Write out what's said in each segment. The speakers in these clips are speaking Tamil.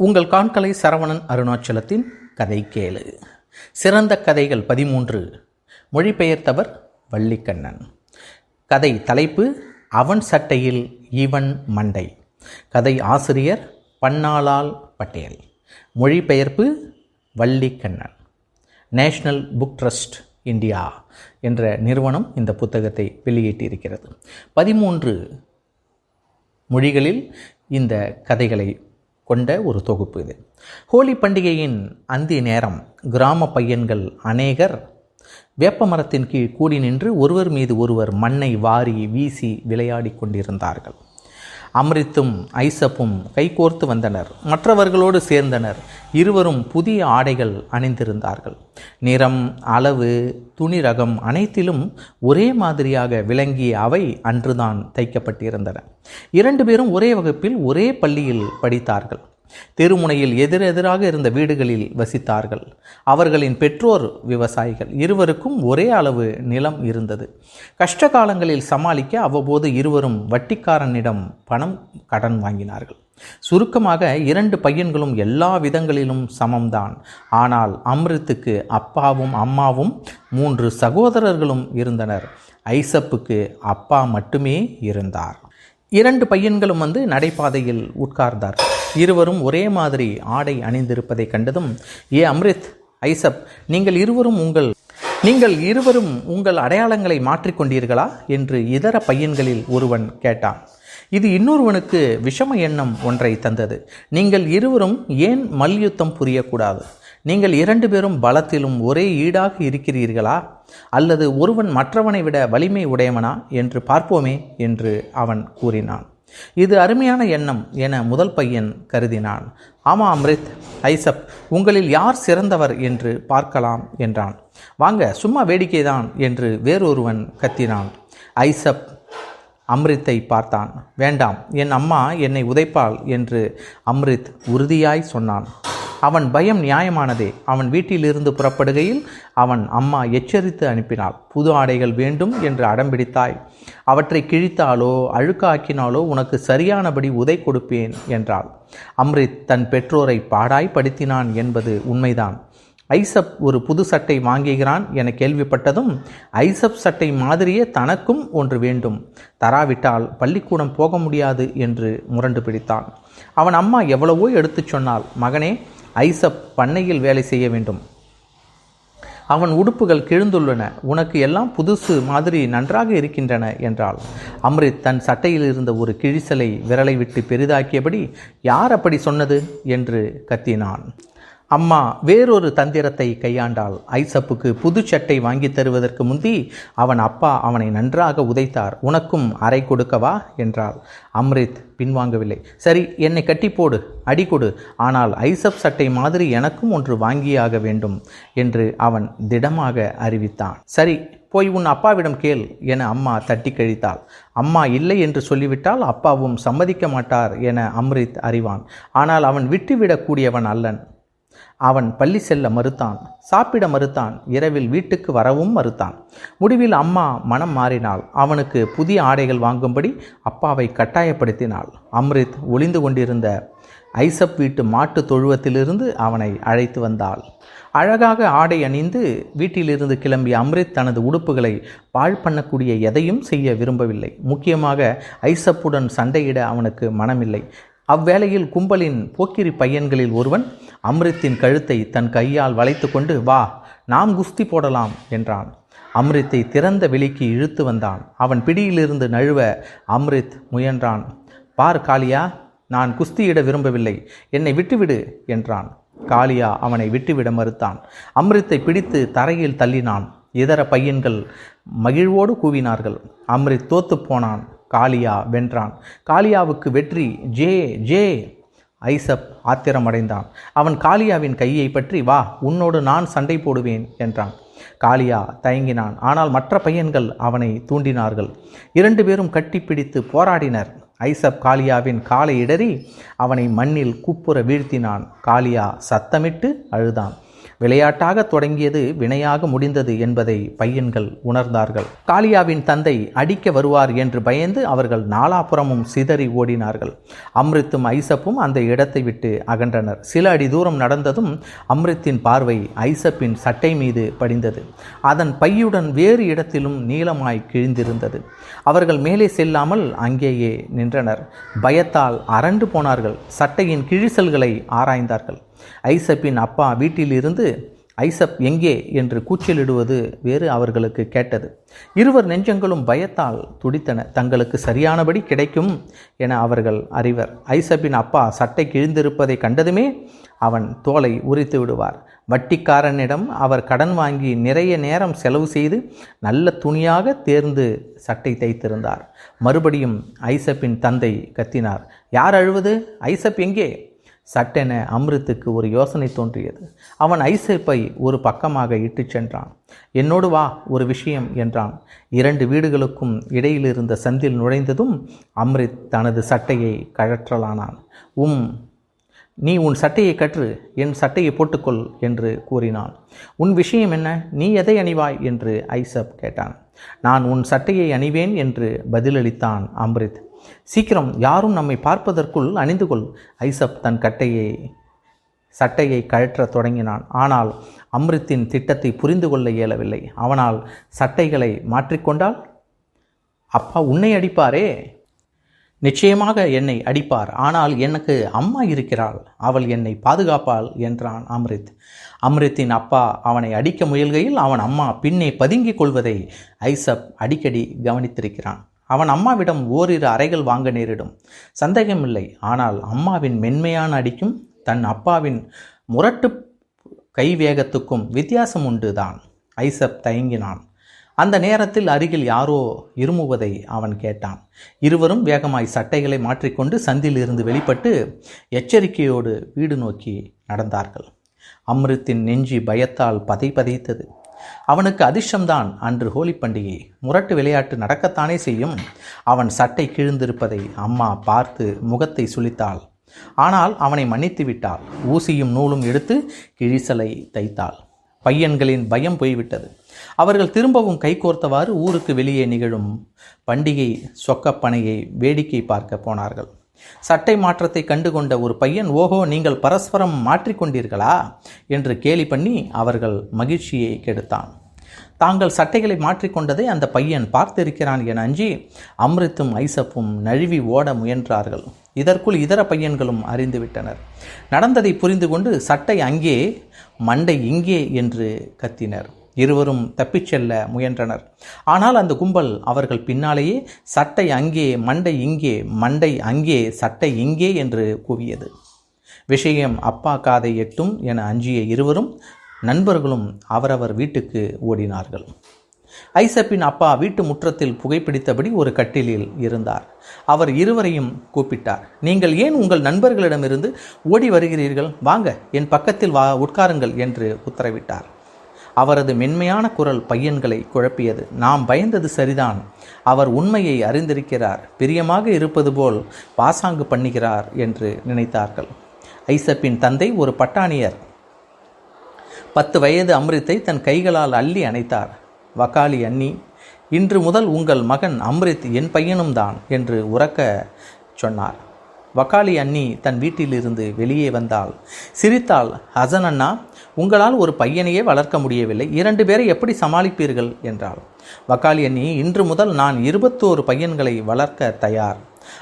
உங்கள் காண்கலை சரவணன் அருணாச்சலத்தின் கதை கேளு. சிறந்த கதைகள் பதிமூன்று. மொழிபெயர்த்தவர் வள்ளிக்கண்ணன். கதை தலைப்பு அவன் சட்டையில் இவன் மண்டை. கதை ஆசிரியர் பன்னாலால் பட்டேல். மொழிபெயர்ப்பு Vallikannan. National Book Trust India என்ற நிறுவனம் இந்த புத்தகத்தை வெளியிட்டிருக்கிறது. பதிமூன்று. மொழிகளில் இந்த கதைகளை கொண்ட ஒரு தொகுப்பு இது. ஹோலி பண்டிகையின் அந்தி நேரம் கிராம பையன்கள் அநேகர் வேப்பமரத்தின் கீழ் கூடி நின்று ஒருவர் மீது ஒருவர் மண்ணை வாரி வீசி விளையாடிக் கொண்டிருந்தார்கள். அம்ரித்தும் ஐசப்பும் கைகோர்த்து வந்தனர். மற்றவர்களோடு சேர்ந்தனர். இருவரும் புதிய ஆடைகள் அணிந்திருந்தார்கள். நிறம் அளவு துணி ரகம் அனைத்திலும் ஒரே மாதிரியாக விளங்கிய அவை அன்றுதான் தைக்கப்பட்டிருந்தன. இரண்டு பேரும் ஒரே வகுப்பில் ஒரே பள்ளியில் படித்தார்கள். தெருமுனையில் எதிரெதிராக இருந்த வீடுகளில் வசித்தார்கள். அவர்களின் பெற்றோர் விவசாயிகள். இருவருக்கும் ஒரே அளவு நிலம் இருந்தது. கஷ்ட காலங்களில் சமாளிக்க அவ்வப்போது இருவரும் வட்டிக்காரனிடம் பணம் கடன் வாங்கினார்கள். சுருக்கமாக இரண்டு பையன்களும் எல்லா விதங்களிலும் சமம்தான். ஆனால் அம்ரித்துக்கு அப்பாவும் அம்மாவும் மூன்று சகோதரர்களும் இருந்தனர். ஐசப்புக்கு அப்பா மட்டுமே இருந்தார். இரண்டு பையன்களும் வந்து நடைபாதையில் உட்கார்ந்தார். இருவரும் ஒரே மாதிரி ஆடை அணிந்திருப்பதை கண்டதும் ஏ அம்ரித் ஐசப் நீங்கள் இருவரும் உங்கள் நீங்கள் இருவரும் உங்கள் அடையாளங்களை மாற்றிக்கொண்டீர்களா? என்று இதர பையன்களில் ஒருவன் கேட்டான். இது இன்னொருவனுக்கு விஷம எண்ணம் ஒன்றை தந்தது. நீங்கள் இருவரும் ஏன் மல்யுத்தம் புரியக்கூடாது? நீங்கள் இரண்டு பேரும் பலத்திலும் ஒரே ஈடாக இருக்கிறீர்களா? அல்லது ஒருவன் மற்றவனை விட வலிமை உடையவனா என்று பார்ப்போமே என்று அவன் கூறினான். இது அருமையான எண்ணம் என முதல் பையன் கருதினான். ஆமா அம்ரித் ஐசப் உங்களில் யார் சிறந்தவர் என்று பார்க்கலாம் என்றான். வாங்க சும்மா வேடிக்கைதான் என்று வேறொருவன் கத்தினான். ஐசப் அம்ரித்தை பார்த்தான். வேண்டாம் என் அம்மா என்னை உதைப்பாள் என்று அம்ரித் உறுதியாய் சொன்னான். அவன் பயம் நியாயமானதே. அவன் வீட்டிலிருந்து புறப்படுகையில் அவன் அம்மா எச்சரித்து அனுப்பினாள். புது ஆடைகள் வேண்டும் என்று அடம்பிடித்தாய் அவற்றை கிழித்தாலோ அழுக்காக்கினாலோ உனக்கு சரியானபடி உதை கொடுப்பேன் என்றாள். அம்ரித் தன் பெற்றோரை பாடாய் படுத்தினான் என்பது உண்மைதான். ஐசப் ஒரு புது சட்டை வாங்குகிறான் என கேள்விப்பட்டதும் ஐசப் சட்டை மாதிரியே தனக்கும் ஒன்று வேண்டும். தராவிட்டால் பள்ளிக்கூடம் போக முடியாது என்று முரண்டு பிடித்தான். அவன் அம்மா எவ்வளவோ எடுத்துச் சொன்னாள். மகனே ஐசப் பண்ணையில் வேலை செய்ய வேண்டும். அவன் உடுப்புகள் கிழிந்துள்ளன. உனக்கு எல்லாம் புதுசு மாதிரி நன்றாக இருக்கின்றன என்றாள். அம்ரித் தன் சட்டையில் இருந்த ஒரு கிழிசலை விரலை விட்டு பெரிதாக்கியபடி யார் அப்படி சொன்னது? என்று கத்தினான். அம்மா வேறொரு தந்திரத்தை கையாண்டாள். ஐசப்புக்கு புது சட்டை வாங்கி தருவதற்கு முந்தி அவன் அப்பா அவனை நன்றாக உதைத்தார். உனக்கும் அறை கொடுக்கவா? என்றாள். அம்ரித் பின்வாங்கவில்லை. சரி என்னை கட்டி போடு அடி கொடு. ஆனால் ஐசப் சட்டை மாதிரி எனக்கும் ஒன்று வாங்கியாக வேண்டும் என்று அவன் திடமாக அறிவித்தான். சரி போய் உன் அப்பாவிடம் கேள் என அம்மா தட்டி கழித்தாள். அம்மா இல்லை என்று சொல்லிவிட்டால் அப்பாவும் சம்மதிக்க மாட்டார் என அம்ரித் அறிவான். ஆனால் அவன் விட்டுவிடக்கூடியவன் அல்லன். அவன் பள்ளி செல்ல மறுத்தான். சாப்பிட மறுத்தான். இரவில் வீட்டுக்கு வரவும் மறுத்தான். முடிவில் அம்மா மனம் மாறினாள். அவனுக்கு புதிய ஆடைகள் வாங்கும்படி அப்பாவை கட்டாயப்படுத்தினாள். அம்ரித் ஒளிந்து கொண்டிருந்த ஐசப் வீட்டு மாட்டு தொழுவத்திலிருந்து அவனை அழைத்து வந்தாள். அழகாக ஆடை அணிந்து வீட்டிலிருந்து கிளம்பிய அம்ரித் தனது உடுப்புகளை பாழ் பண்ணக்கூடிய எதையும் செய்ய விரும்பவில்லை. முக்கியமாக ஐசப்புடன் சண்டையிட அவனுக்கு மனமில்லை. அவ்வேளையில் கும்பலின் போக்கிரி பையன்களில் ஒருவன் அம்ரித்தின் கழுத்தை தன் கையால் வளைத்து கொண்டு வா நாம் குஸ்தி போடலாம் என்றான். அம்ரித்தை திறந்த வெளிக்கு இழுத்து வந்தான். அவன் பிடியிலிருந்து நழுவ அம்ரித் முயன்றான். பார் காளியா நான் குஸ்தியிட விரும்பவில்லை. என்னை விட்டுவிடு என்றான். காளியா அவனை விட்டுவிட மறுத்தான். அம்ரித்தை பிடித்து தரையில் தள்ளினான். இதர பையன்கள் மகிழ்வோடு கூவினார்கள். அம்ரித் தோத்து போனான். காளியா வென்றான். காளியாவுக்கு வெற்றி ஜே ஜே ஐசப் ஆத்திரமடைந்தான். அவன் காளியாவின் கையை பற்றி வா உன்னோடு நான் சண்டை போடுவேன் என்றான். காளியா தயங்கினான். ஆனால் மற்ற பையன்கள் அவனை தூண்டினார்கள். இரண்டு பேரும் கட்டிப்பிடித்து போராடினர். ஐசப் காளியாவின் காலை இடறி அவனை மண்ணில் குப்புற வீழ்த்தினான். காளியா சத்தமிட்டு அழுதான். விளையாட்டாக தொடங்கியது வினையாக முடிந்தது என்பதை பையன்கள் உணர்ந்தார்கள். காளியாவின் தந்தை அடிக்க வருவார் என்று பயந்து அவர்கள் நாலாபுறமும் சிதறி ஓடினார்கள். அம்ரித்தும் ஐசப்பும் அந்த இடத்தை விட்டு அகன்றனர். சில அடி தூரம் நடந்ததும் அம்ரித்தின் பார்வை ஐசப்பின் சட்டை மீது படிந்தது. அதன் பையுடன் வேறு இடத்திலும் நீளமாய் கிழிந்திருந்தது. அவர்கள் மேலே செல்லாமல் அங்கேயே நின்றனர். பயத்தால் அரண்டு போனார்கள். சட்டையின் கிழிசல்களை ஆராய்ந்தார்கள். ஐசப்பின் அப்பா வீட்டிலிருந்து ஐசப் எங்கே என்று கூச்சலிடுவது வேறு அவர்களுக்கு கேட்டது. இருவர் நெஞ்சங்களும் பயத்தால் துடித்தன. தங்களுக்கு சரியானபடி கிடைக்கும் என அவர்கள் அறிவர். ஐசப்பின் அப்பா சட்டை கிழிந்திருப்பதை கண்டதுமே அவன் தோலை உரித்து விடுவார். வட்டிக்காரனிடம் அவர் கடன் வாங்கி நிறைய நேரம் செலவு செய்து நல்ல துணியாக தேர்ந்து சட்டை தைத்திருந்தார். மறுபடியும் ஐசப்பின் தந்தை கத்தினார். யார் அழுவது? ஐசப் எங்கே? சட்டென அம்ரித்துக்கு ஒரு யோசனை தோன்றியது. அவன் ஐசப்பை ஒரு பக்கமாக இட்டுச் சென்றான். என்னோடு வா ஒரு விஷயம் என்றான். இரண்டு வீடுகளுக்கும் இடையில் இருந்த சந்தில் நுழைந்ததும் அம்ரித் தனது சட்டையை கழற்றலானான். உம் நீ உன் சட்டையை கற்று என் சட்டையை போட்டுக்கொள் என்று கூறினான். உன் விஷயம் என்ன? நீ எதை அணிவாய்? என்று ஐசப் கேட்டான். நான் உன் சட்டையை அணிவேன் என்று பதிலளித்தான் அம்ரித். சீக்கிரம் யாரும் நம்மை பார்ப்பதற்குள் அணிந்து கொள் ஐசப் தன் கட்டையை சட்டையை கழற்றத் தொடங்கினான். ஆனால் அம்ரித்தின் திட்டத்தை புரிந்து கொள்ள இயலவில்லை. அவனால் சட்டைகளை மாற்றிக்கொண்டால் அப்பா உன்னை அடிப்பாரே? நிச்சயமாக என்னை அடிப்பார். ஆனால் எனக்கு அம்மா இருக்கிறாள். அவள் என்னை பாதுகாப்பாள் என்றான் அம்ரித். அம்ரித்தின் அப்பா அவனை அடிக்க முயல்கையில் அவன் அம்மா பின்னே பதுங்கிக் கொள்வதை ஐசப் அடிக்கடி கவனித்திருக்கிறான். அவன் அம்மாவிடம் ஓரிரு அறைகள் வாங்க நேரிடும். சந்தேகமில்லை. ஆனால் அம்மாவின் மென்மையான அடிக்கும் தன் அப்பாவின் முரட்டு கைவேகத்துக்கும் வித்தியாசம் உண்டு தான் ஐசப் தயங்கினான். அந்த நேரத்தில் அருகில் யாரோ இருமுவதை அவன் கேட்டான். இருவரும் வேகமாய் சட்டைகளை மாற்றிக்கொண்டு சந்தில் இருந்து வெளிப்பட்டு எச்சரிக்கையோடு வீடு நோக்கி நடந்தார்கள். அம்ரித்தின் நெஞ்சி பயத்தால் பதை பதைத்தது அவனுக்கு அதிர்ஷ்டம்தான். அன்று ஹோலி பண்டிகை. முரட்டு விளையாட்டு நடக்கத்தானே செய்யும். அவன் சட்டை கிழிந்திருப்பதை அம்மா பார்த்து முகத்தை சுளித்தாள் ஆனால் அவனை மன்னித்து விட்டாள். ஊசியும் நூலும் எடுத்து கிழிசலை தைத்தாள். பையன்களின் பயம் போய்விட்டது. அவர்கள் திரும்பவும் கைகோர்த்தவாறு ஊருக்கு வெளியே நிகழும் பண்டிகை சொக்கப்பனையை வேடிக்கை பார்க்க போனார்கள். சட்டை மாற்றத்தை கண்டுகொண்ட ஒரு பையன் ஓஹோ நீங்கள் பரஸ்பரம் மாற்றிக்கொண்டீர்களா என்று கேலி பண்ணி அவர்கள் மகிழ்ச்சியை கெடுத்தான். தாங்கள் சட்டைகளை மாற்றிக்கொண்டதை அந்த பையன் பார்த்திருக்கிறான் என அஞ்சி அம்ரித்தும் ஐசப்பும் நழுவி ஓட முயன்றார்கள். இதற்குள் இதர பையன்களும் அறிந்துவிட்டனர் நடந்ததை புரிந்து கொண்டு சட்டை அங்கே மண்டை இங்கே என்று கத்தினர். இருவரும் தப்பிச் செல்ல முயன்றனர். ஆனால் அந்த கும்பல் அவர்கள் பின்னாலேயே சட்டை அங்கே மண்டை இங்கே மண்டை அங்கே சட்டை இங்கே என்று கூவியது. விஷயம் அப்பா காதை எட்டும் என அஞ்சிய இருவரும் நண்பர்களும் அவரவர் வீட்டுக்கு ஓடினார்கள். ஐசப்பின் அப்பா வீட்டு முற்றத்தில் புகைப்பிடித்தபடி ஒரு கட்டிலில் இருந்தார். அவர் இருவரையும் கூப்பிட்டார். நீங்கள் ஏன் உங்கள் நண்பர்களிடமிருந்து ஓடி வருகிறீர்கள்? வாங்க என் பக்கத்தில் வா உட்காருங்கள் என்று உத்தரவிட்டார். அவரது மென்மையான குரல் பையன்களை குழப்பியது. நாம் பயந்தது சரிதான். அவர் உண்மையை அறிந்திருக்கிறார். பிரியமாக இருப்பது போல் பாசாங்கு பண்ணுகிறார் என்று நினைத்தார்கள். ஐசப்பின் தந்தை ஒரு பட்டாணியர். பத்து வயது அம்ரித்தை தன் கைகளால் அள்ளி அணைத்தார். வக்காலி அண்ணி இன்று முதல் உங்கள் மகன் அம்ரித் என் பையனும் தான் என்று உறக்க சொன்னார். வக்காலி அண்ணி தன் வீட்டிலிருந்து வெளியே வந்தாள் சிரித்தாள் ஹசன் அண்ணா உங்களால் ஒரு பையனையே வளர்க்க முடியவில்லை. இரண்டு பேரை எப்படி சமாளிப்பீர்கள்? என்றாள். வக்காலி அண்ணி இன்று முதல் நான் இருபத்தோரு பையன்களை வளர்க்க தயார்.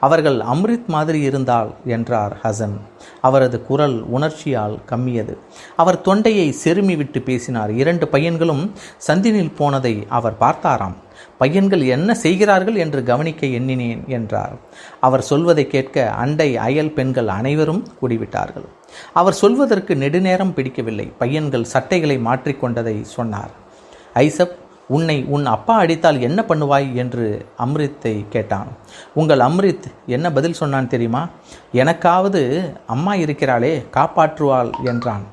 அவர்கள் அம்ரித் மாதிரி இருந்தால் என்றார் ஹசன். அவரது குரல் உணர்ச்சியால் கம்மியது. அவர் தொண்டையை செருமி விட்டு பேசினார். இரண்டு பையன்களும் சந்தினில் போனதை அவர் பார்த்தாராம். பையன்கள் என்ன செய்கிறார்கள் என்று கவனிக்க எண்ணினேன் என்றார். அவர் சொல்வதை கேட்க அண்டை அயல் பெண்கள் அனைவரும் கூடிவிட்டார்கள். அவர் சொல்வதற்கு நெடுநேரம் பிடிக்கவில்லை. பையன்கள் சட்டைகளை மாற்றிக்கொண்டதை சொன்னார். ஐசப் உன்னை உன் அப்பா அடித்தால் என்ன பண்ணுவாய்? என்று அம்ரித்தை கேட்டான். உங்கள் அம்ரித் என்ன பதில் சொன்னான் தெரியுமா? எனக்காவது அம்மா இருக்கிறாளே காப்பாற்றுவாள் என்றான்.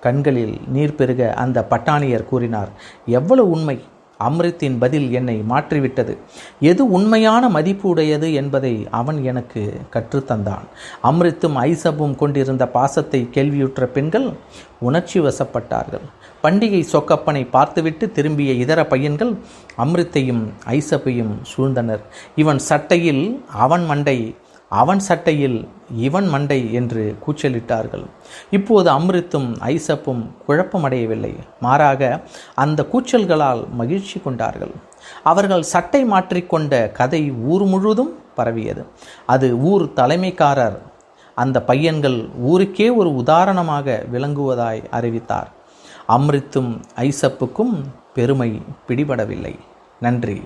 கண்களில் நீர் பெருக அந்த பட்டாணியர் கூறினார். எவ்வளவு உண்மை! அம்ரித்தின் பதில் என்னை மாற்றிவிட்டது. எது உண்மையான மதிப்பு உடையது என்பதை அவன் எனக்கு கற்றுத்தந்தான். அம்ரித்தும் ஐசபும் கொண்டிருந்த பாசத்தை கேள்வியுற்ற பெண்கள் உணர்ச்சி வசப்பட்டார்கள். பண்டிகை சொக்கப்பனை பார்த்துவிட்டு திரும்பிய இதர பையன்கள் அம்ரித்தையும் ஐசப்பையும் சூழ்ந்தனர். இவன் சட்டையில் அவன் மண்டை அவன் சட்டையில் இவன் மண்டை என்று கூச்சலிட்டார்கள். இப்போது அம்ரித்தும் ஐசப்பும் குழப்பமடையவில்லை. மாறாக அந்த கூச்சல்களால் மகிழ்ச்சி கொண்டார்கள். அவர்கள் சட்டை மாற்றிக்கொண்ட கதை ஊர் முழுவதும் பரவியது. அது ஊர் தலைமைக்காரர் அந்த பையன்கள் ஊருக்கே ஒரு உதாரணமாக விளங்குவதாய் அறிவித்தார். அம்ரித்தும் ஐசப்புக்கும் பெருமை பிடிபடவில்லை. நன்றி.